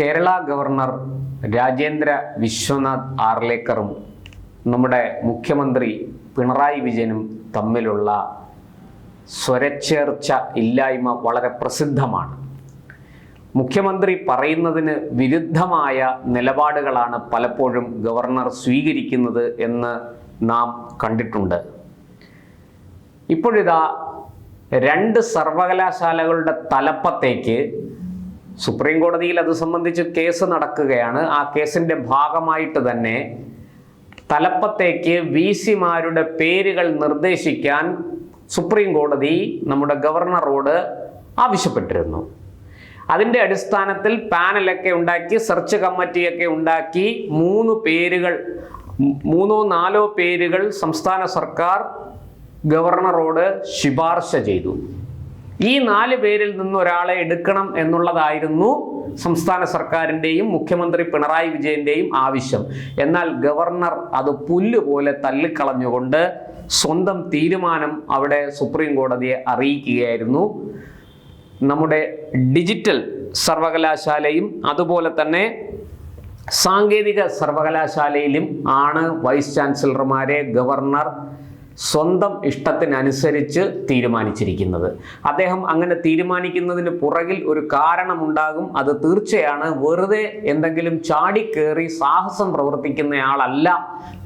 Kerala governor Rajendra Vishwanath ആർലേക്കറും നമ്മുടെ മുഖ്യമന്ത്രി പിണറായി വിജയനും തമ്മിലുള്ള സ്വരച്ചേർച്ച ഇല്ലായ്മ വളരെ പ്രസിദ്ധമാണ്. മുഖ്യമന്ത്രി പറയുന്നതിന് വിരുദ്ധമായ നിലപാടുകളാണ് പലപ്പോഴും ഗവർണർ സ്വീകരിക്കുന്നത് എന്ന് നാം കണ്ടിട്ടുണ്ട്. ഇപ്പോഴിതാ രണ്ട് സർവകലാശാലകളുടെ തലപ്പത്തേക്ക് സുപ്രീം കോടതിയിൽ അത് സംബന്ധിച്ച് കേസ് നടക്കുകയാണ്. ആ കേസിന്റെ ഭാഗമായിട്ട് തന്നെ തലപ്പത്തേക്ക് വി സിമാരുടെ പേരുകൾ നിർദ്ദേശിക്കാൻ സുപ്രീം കോടതി നമ്മുടെ ഗവർണറോട് ആവശ്യപ്പെട്ടിരുന്നു. അതിന്റെ അടിസ്ഥാനത്തിൽ പാനലൊക്കെ ഉണ്ടാക്കി സെർച്ച് കമ്മിറ്റിയൊക്കെ ഉണ്ടാക്കി മൂന്ന് പേരുകൾ മൂന്നോ നാലോ പേരുകൾ സംസ്ഥാന സർക്കാർ ഗവർണറോട് ശുപാർശ ചെയ്തു. ഈ നാല് പേരിൽ നിന്ന് ഒരാളെ എടുക്കണം എന്നുള്ളതായിരുന്നു സംസ്ഥാന സർക്കാരിന്റെയും മുഖ്യമന്ത്രി പിണറായി വിജയന്റെയും ആവശ്യം. എന്നാൽ ഗവർണർ അത് പുല്ലുപോലെ തള്ളിക്കളഞ്ഞുകൊണ്ട് സ്വന്തം തീരുമാനം അവിടെ സുപ്രീം കോടതിയെ അറിയിക്കുകയായിരുന്നു. നമ്മുടെ ഡിജിറ്റൽ സർവകലാശാലയും അതുപോലെ തന്നെ സാങ്കേതിക സർവകലാശാലയിലും ആണ് വൈസ് ചാൻസലർമാരെ ഗവർണർ സ്വന്തം ഇഷ്ടത്തിനനുസരിച്ച് തീരുമാനിച്ചിരിക്കുന്നത്. അദ്ദേഹം അങ്ങനെ തീരുമാനിക്കുന്നതിന് പുറകിൽ ഒരു കാരണമുണ്ടാകും. അത് തീർച്ചയാണ്. വെറുതെ എന്തെങ്കിലും ചാടിക്കേറി സാഹസം പ്രവർത്തിക്കുന്നയാളല്ല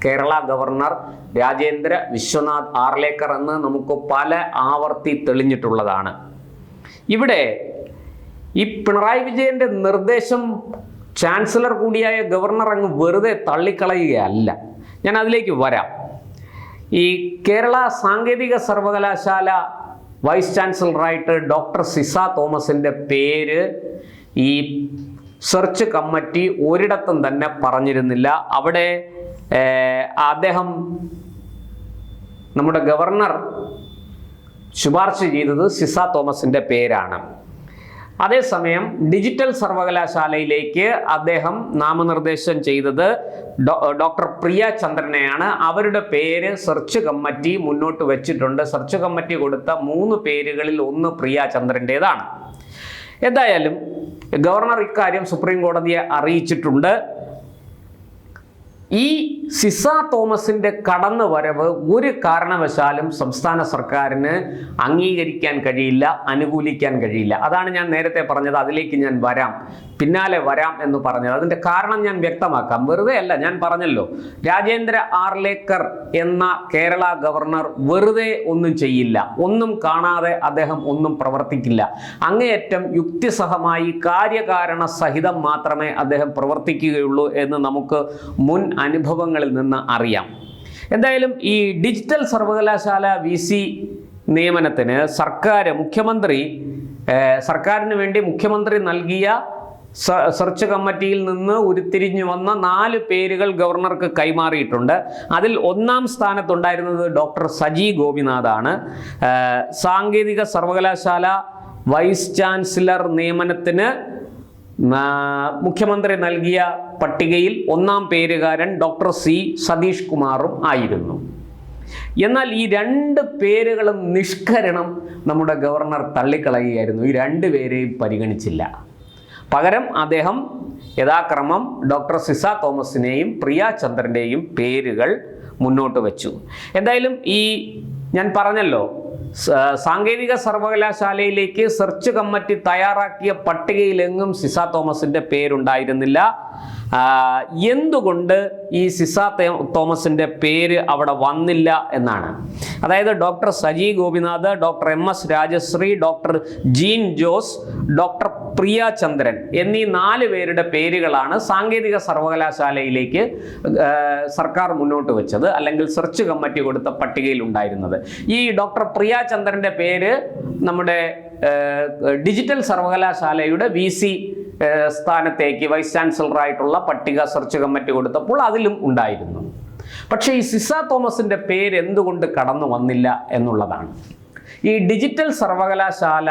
കേരള ഗവർണർ രാജേന്ദ്ര വിശ്വനാഥ് ആർലേക്കർ എന്ന് നമുക്ക് പല ആവർത്തി തെളിഞ്ഞിട്ടുള്ളതാണ്. ഇവിടെ ഈ പിണറായി വിജയന്റെ നിർദ്ദേശം ചാൻസലർ കൂടിയായ ഗവർണർ അങ്ങ് വെറുതെ തള്ളിക്കളയുകയല്ല. ഞാൻ അതിലേക്ക് വരാം. ഈ കേരള സാങ്കേതിക സർവകലാശാല വൈസ് ചാൻസലറായിട്ട് ഡോക്ടർ സിസ തോമസിന്റെ പേര് ഈ സെർച്ച് കമ്മിറ്റി ഒരിടത്തും തന്നെ പറഞ്ഞിരുന്നില്ല. അവിടെ അദ്ദേഹം നമ്മുടെ ഗവർണർ ശുപാർശ ചെയ്തത് സിസ തോമസിന്റെ പേരാണ്. അതേസമയം ഡിജിറ്റൽ സർവകലാശാലയിലേക്ക് അദ്ദേഹം നാമനിർദ്ദേശം ചെയ്തത് ഡോക്ടർ പ്രിയ ചന്ദ്രനെയാണ്. അവരുടെ പേര് സെർച്ച് കമ്മിറ്റി മുന്നോട്ട് വെച്ചിട്ടുണ്ട്. സെർച്ച് കമ്മിറ്റി കൊടുത്ത മൂന്ന് പേരുകളിൽ ഒന്ന് പ്രിയ ചന്ദ്രന്റെതാണ് എന്തായാലും ഗവർണർ ഇക്കാര്യം സുപ്രീം കോടതിയെ അറിയിച്ചിട്ടുണ്ട്. ഈ സിസ തോമസിന്റെ കടന്നു വരവ് ഒരു കാരണവശാലും സംസ്ഥാന സർക്കാരിന് അംഗീകരിക്കാൻ കഴിയില്ല അനുകൂലിക്കാൻ കഴിയില്ല. അതാണ് ഞാൻ നേരത്തെ പറഞ്ഞത് അതിലേക്ക് ഞാൻ വരാം. പിന്നാലെ വരാം എന്ന് പറഞ്ഞത്. അതിന്റെ കാരണം ഞാൻ വ്യക്തമാക്കാം. വെറുതെ അല്ല ഞാൻ പറഞ്ഞല്ലോ. രാജേന്ദ്ര ആർലേക്കർ എന്ന കേരള ഗവർണർ വെറുതെ ഒന്നും ചെയ്യില്ല. ഒന്നും കാണാതെ അദ്ദേഹം ഒന്നും പ്രവർത്തിക്കില്ല. അങ്ങേയറ്റം യുക്തിസഹമായി കാര്യകാരണ സഹിതം മാത്രമേ അദ്ദേഹം പ്രവർത്തിക്കുകയുള്ളൂ എന്ന് നമുക്ക് മുൻ അനുഭവങ്ങളിൽ നിന്ന് അറിയാം. എന്തായാലും ഈ ഡിജിറ്റൽ സർവകലാശാല വി സി നിയമനത്തിന് സർക്കാർ മുഖ്യമന്ത്രി സർക്കാരിന് വേണ്ടി മുഖ്യമന്ത്രി നൽകിയ സെർച്ച് കമ്മിറ്റിയിൽ നിന്ന് ഉരുത്തിരിഞ്ഞു വന്ന നാല് പേരുകൾ ഗവർണർക്ക് കൈമാറിയിട്ടുണ്ട്. അതിൽ ഒന്നാം സ്ഥാനത്തുണ്ടായിരുന്നത് ഡോക്ടർ സജി ഗോപിനാഥാണ്. സാങ്കേതിക സർവകലാശാല വൈസ് ചാൻസലർ നിയമനത്തിന് മുഖ്യമന്ത്രി നൽകിയ പട്ടികയിൽ ഒന്നാം പേരുകാരൻ ഡോക്ടർ സി സതീഷ് കുമാറും ആയിരുന്നു. എന്നാൽ ഈ രണ്ട് പേരുകളും നിഷ്കരണം നമ്മുടെ ഗവർണർ തള്ളിക്കളയുകയായിരുന്നു. ഈ രണ്ട് പേരെയും പരിഗണിച്ചില്ല. പകരം അദ്ദേഹം യഥാക്രമം ഡോക്ടർ സിസ തോമസിനെയും പ്രിയ ചന്ദ്രന്റെയും പേരുകൾ മുന്നോട്ട് വെച്ചു. എന്തായാലും ഈ ഞാൻ പറഞ്ഞല്ലോ സാങ്കേതിക സർവകലാശാലയിലേക്ക് സെർച്ച് കമ്മിറ്റി തയ്യാറാക്കിയ പട്ടികയിലെങ്ങും സിസ തോമസിന്റെ പേരുണ്ടായിരുന്നില്ല. എന്തുകൊണ്ട് ഈ സിസ തോമസിന്റെ പേര് അവിടെ വന്നില്ല എന്നാണ്. അതായത് doctor Saji Gopinath doctor M S Rajashree doctor Jeen Jose doctor Priya Chandran എന്നീ നാല് പേരുടെ പേരുകളാണ് സാങ്കേതിക സർവകലാശാലയിലേക്ക് സർക്കാർ മുന്നോട്ട് വെച്ചത് അല്ലെങ്കിൽ സെർച്ച് കമ്മിറ്റി കൊടുത്ത പട്ടികയിൽ ഉണ്ടായിരുന്നത്. ഈ ഡോക്ടർ പ്രിയ ചന്ദ്രന്റെ പേര് നമ്മുടെ ഡിജിറ്റൽ സർവകലാശാലയുടെ വി സി സ്ഥാനത്തേക്ക് വൈസ് ചാൻസലറായിട്ടുള്ള പട്ടിക സെർച്ച് കമ്മിറ്റി കൊടുത്തപ്പോൾ അതിലും ഉണ്ടായിരുന്നു. പക്ഷേ ഈ സിസ തോമസിന്റെ പേര് എന്തുകൊണ്ട് കടന്നു വന്നില്ല എന്നുള്ളതാണ്. ഈ ഡിജിറ്റൽ സർവകലാശാല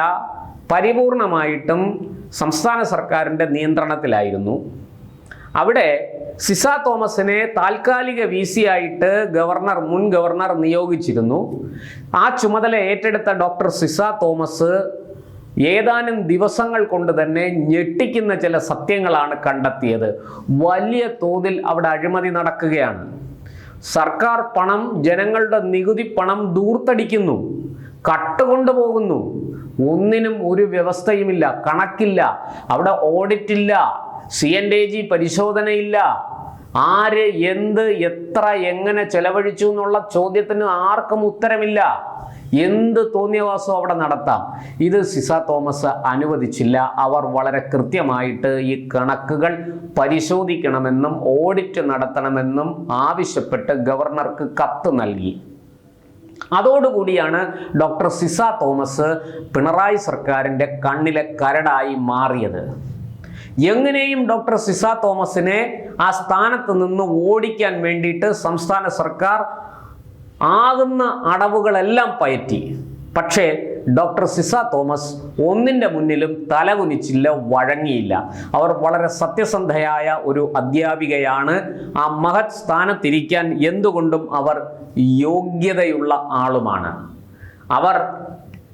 പരിപൂർണമായിട്ടും സംസ്ഥാന സർക്കാരിന്റെ നിയന്ത്രണത്തിലായിരുന്നു. അവിടെ സിസ തോമസിനെ താൽക്കാലിക വി സി ആയിട്ട് ഗവർണർ മുൻ ഗവർണർ നിയോഗിച്ചിരുന്നു. ആ ചുമതല ഏറ്റെടുത്ത ഡോക്ടർ സിസ തോമസ് ഏതാനും ദിവസങ്ങൾ കൊണ്ട് തന്നെ ഞെട്ടിക്കുന്ന ചില സത്യങ്ങളാണ് കണ്ടെത്തിയത്. വലിയ തോതിൽ അവിടെ അഴിമതി നടക്കുകയാണ്. സർക്കാർ പണം ജനങ്ങളുടെ നികുതി പണം ദൂർത്തടിക്കുന്നു. കട്ടുകൊണ്ടുപോകുന്നു. ഒന്നിനും ഒരു വ്യവസ്ഥയുമില്ല കണക്കില്ല അവിടെ ഓഡിറ്റില്ല സി എൻ ഡി ജി പരിശോധനയില്ല. ആര് എന്ത് എത്ര എങ്ങനെ ചെലവഴിച്ചു എന്നുള്ള ചോദ്യത്തിന് ആർക്കും ഉത്തരമില്ല. എന്ത് തോന്നിയവാസവും അവിടെ നടത്താം? ഇത് സിസ തോമസ് അനുവദിച്ചില്ല. അവർ വളരെ കൃത്യമായിട്ട് ഈ കണക്കുകൾ പരിശോധിക്കണമെന്നും ഓഡിറ്റ് നടത്തണമെന്നും ആവശ്യപ്പെട്ട് ഗവർണർക്ക് കത്ത് നൽകി. അതോടുകൂടിയാണ് ഡോക്ടർ സിസ തോമസ് പിണറായി സർക്കാരിന്റെ കണ്ണിലെ കരടായി മാറിയത്. എങ്ങനെയും ഡോക്ടർ സിസ തോമസിനെ ആ സ്ഥാനത്ത് നിന്ന് ഓടിക്കാൻ വേണ്ടിയിട്ട് സംസ്ഥാന സർക്കാർ ആകുന്ന അടവുകളെല്ലാം പയറ്റി. പക്ഷേ ഡോക്ടർ സിസ തോമസ് ഒന്നിന്റെ മുന്നിലും തലകുനിച്ചില്ല വഴങ്ങിയില്ല. അവർ വളരെ സത്യസന്ധയായ ഒരു അധ്യാപികയാണ്. ആ മഹത് സ്ഥാനത്തിരിക്കാൻ എന്തുകൊണ്ടും അവർ യോഗ്യതയുള്ള ആളുമാണ്. അവർ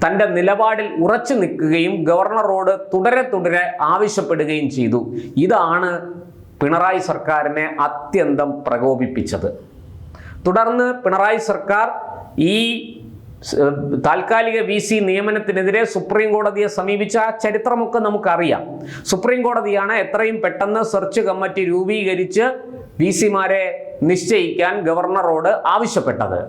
തന്റെ നിലപാടിൽ ഉറച്ചു നിൽക്കുകയും ഗവർണറോട് തുടരെ തുടരെ ആവശ്യപ്പെടുകയും ചെയ്തു. ഇതാണ് പിണറായി സർക്കാരിനെ അത്യന്തം പ്രകോപിപ്പിച്ചത്. തുടർന്ന് പിണറായി സർക്കാർ ഈ താൽക്കാലിക വി സി നിയമനത്തിനെതിരെ സുപ്രീം കോടതിയെ സമീപിച്ച ആ ചരിത്രമൊക്കെ നമുക്കറിയാം. സുപ്രീം കോടതിയാണ് എത്രയും പെട്ടെന്ന് സെർച്ച് കമ്മിറ്റി രൂപീകരിച്ച് വി സിമാരെ നിശ്ചയിക്കാൻ ഗവർണറോട് ആവശ്യപ്പെട്ടത്.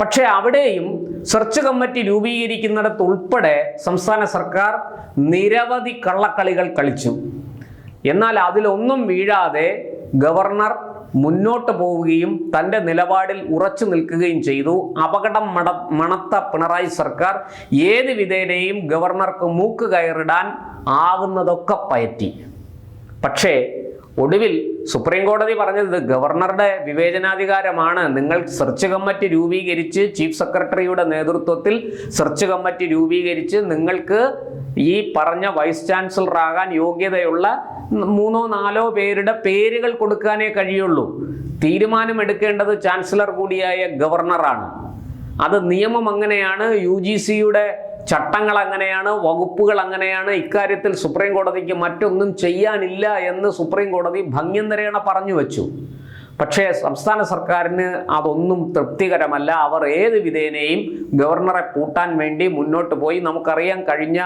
പക്ഷേ അവിടെയും സെർച്ച് കമ്മിറ്റി രൂപീകരിക്കുന്നിടത്ത് ഉൾപ്പെടെ സംസ്ഥാന സർക്കാർ നിരവധി കള്ളക്കളികൾ കളിച്ചു. എന്നാൽ അതിലൊന്നും വീഴാതെ ഗവർണർ മുന്നോട്ട് പോവുകയും തന്റെ നിലപാടിൽ ഉറച്ചു നിൽക്കുകയും ചെയ്തു. അപകടം മട മണത്ത പിണറായി സർക്കാർ ഏത് വിധേനയും ഗവർണർക്ക് മൂക്ക് കയറിടാൻ ആകുന്നതൊക്കെ പയറ്റി. പക്ഷേ ഒടുവിൽ സുപ്രീം കോടതി പറഞ്ഞത് ഗവർണറുടെ വിവേചനാധികാരമാണ്. നിങ്ങൾ സെർച്ച് കമ്മിറ്റി രൂപീകരിച്ച് ചീഫ് സെക്രട്ടറിയുടെ നേതൃത്വത്തിൽ സെർച്ച് കമ്മിറ്റി രൂപീകരിച്ച് നിങ്ങൾക്ക് ഈ പറഞ്ഞ വൈസ് ചാൻസലർ ആകാൻ യോഗ്യതയുള്ള മൂന്നോ നാലോ പേരുടെ പേരുകൾ കൊടുക്കാനേ കഴിയുള്ളൂ. തീരുമാനമെടുക്കേണ്ടത് ചാൻസലർ കൂടിയായ ഗവർണറാണ്. അത് നിയമം അങ്ങനെയാണ്. യു ജി സിയുടെ ചട്ടങ്ങൾ അങ്ങനെയാണ് വകുപ്പുകൾ അങ്ങനെയാണ്. ഇക്കാര്യത്തിൽ സുപ്രീം കോടതിക്ക് മറ്റൊന്നും ചെയ്യാനില്ല എന്ന് സുപ്രീം കോടതി ഭംഗ്യന്തരേണ പറഞ്ഞു വെച്ചു. പക്ഷേ സംസ്ഥാന സർക്കാരിന് അതൊന്നും തൃപ്തികരമല്ല. അവർ ഏത് വിധേനയും ഗവർണറെ പൂട്ടാൻ വേണ്ടി മുന്നോട്ട് പോയി. നമുക്കറിയാം കഴിഞ്ഞ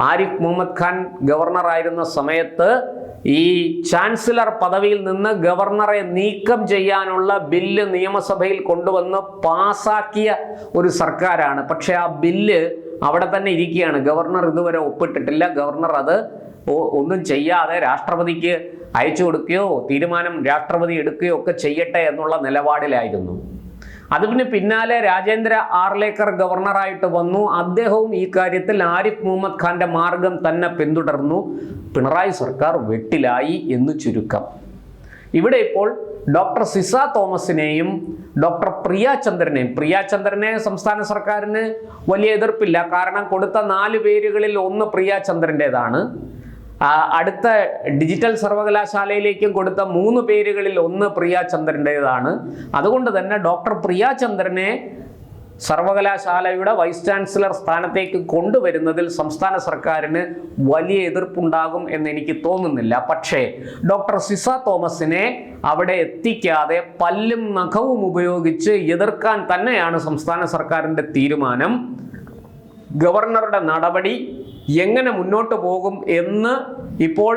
ആരിഫ് മുഹമ്മദ് ഖാൻ ഗവർണറായിരുന്ന സമയത്ത് ഈ ചാൻസലർ പദവിയിൽ നിന്ന് ഗവർണറെ നീക്കം ചെയ്യാനുള്ള ബില്ല് നിയമസഭയിൽ കൊണ്ടുവന്ന് പാസാക്കിയ ഒരു സർക്കാരാണ്. പക്ഷേ ആ ബില്ല് അവിടെ തന്നെ ഇരിക്കുകയാണ്. ഗവർണർ ഇതുവരെ ഒപ്പിട്ടിട്ടില്ല. ഗവർണർ അത് ഒന്നും ചെയ്യാതെ രാഷ്ട്രപതിക്ക് അയച്ചു കൊടുക്കുകയോ തീരുമാനം രാഷ്ട്രപതി എടുക്കുകയോ ഒക്കെ ചെയ്യട്ടെ എന്നുള്ള നിലപാടിലായിരുന്നു. അതിന് പിന്നാലെ രാജേന്ദ്ര ആർലേക്കർ ഗവർണറായിട്ട് വന്നു. അദ്ദേഹവും ഈ കാര്യത്തിൽ ആരിഫ് മുഹമ്മദ് ഖാന്റെ മാർഗം തന്നെ പിന്തുടർന്നു. പിണറായി സർക്കാർ വെട്ടിലായി എന്ന് ചുരുക്കം. ഇവിടെ ഇപ്പോൾ ഡോക്ടർ സിസ തോമസിനെയും ഡോക്ടർ പ്രിയ ചന്ദ്രനെയും പ്രിയ ചന്ദ്രനെ സംസ്ഥാന സർക്കാരിന് വലിയ എതിർപ്പില്ല. കാരണം കൊടുത്ത നാല് പേരുകളിൽ ഒന്ന് പ്രിയ ചന്ദ്രന്റെതാണ് അടുത്ത ഡിജിറ്റൽ സർവകലാശാലയിലേക്കും കൊടുത്ത മൂന്ന് പേരുകളിൽ ഒന്ന് പ്രിയ ചന്ദ്രന്റെതാണ് അതുകൊണ്ട് തന്നെ ഡോക്ടർ പ്രിയ ചന്ദ്രനെ സർവകലാശാലയുടെ വൈസ് ചാൻസലർ സ്ഥാനത്തേക്ക് കൊണ്ടുവരുന്നതിൽ സംസ്ഥാന സർക്കാരിന് വലിയ എതിർപ്പുണ്ടാകും എന്ന് എനിക്ക് തോന്നുന്നില്ല. പക്ഷേ ഡോക്ടർ സിസ തോമസിനെ അവിടെ എത്തിക്കാതെ പല്ലും നഖവും ഉപയോഗിച്ച് എതിർക്കാൻ തന്നെയാണ് സംസ്ഥാന സർക്കാരിന്റെ തീരുമാനം. ഗവർണറുടെ നടപടി എങ്ങനെ മുന്നോട്ട് പോകും എന്ന് ഇപ്പോൾ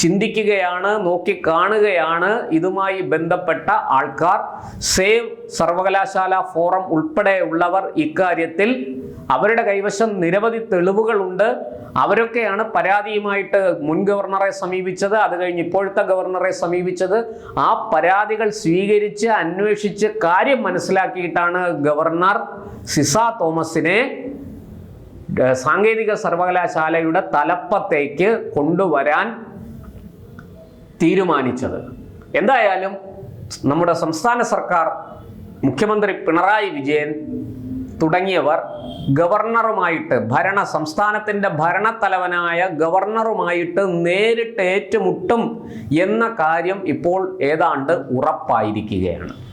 ചിന്തിക്കുകയാണ് നോക്കി കാണുകയാണ്. ഇതുമായി ബന്ധപ്പെട്ട ആൾക്കാർ സേവ് സർവകലാശാല ഫോറം ഉൾപ്പെടെയുള്ളവർ ഇക്കാര്യത്തിൽ അവരുടെ കൈവശം നിരവധി തെളിവുകളുണ്ട്. അവരൊക്കെയാണ് പരാതിയുമായിട്ട് മുൻ ഗവർണറെ സമീപിച്ചത് അത് കഴിഞ്ഞ് ഇപ്പോഴത്തെ ഗവർണറെ സമീപിച്ചത്. ആ പരാതികൾ സ്വീകരിച്ച് അന്വേഷിച്ച് കാര്യം മനസ്സിലാക്കിയിട്ടാണ് ഗവർണർ സിസ തോമസിനെ സാങ്കേതിക സർവകലാശാലയുടെ തലപ്പത്തേക്ക് കൊണ്ടുവരാൻ തീരുമാനിച്ചത്. എന്തായാലും നമ്മുടെ സംസ്ഥാന സർക്കാർ മുഖ്യമന്ത്രി പിണറായി വിജയൻ തുടങ്ങിയവർ ഗവർണറുമായിട്ട് ഭരണ സംസ്ഥാനത്തിന്റെ ഭരണത്തലവനായ ഗവർണറുമായിട്ട് നേരിട്ട് ഏറ്റുമുട്ടും എന്ന കാര്യം ഇപ്പോൾ ഏതാണ്ട് ഉറപ്പായിരിക്കുകയാണ്.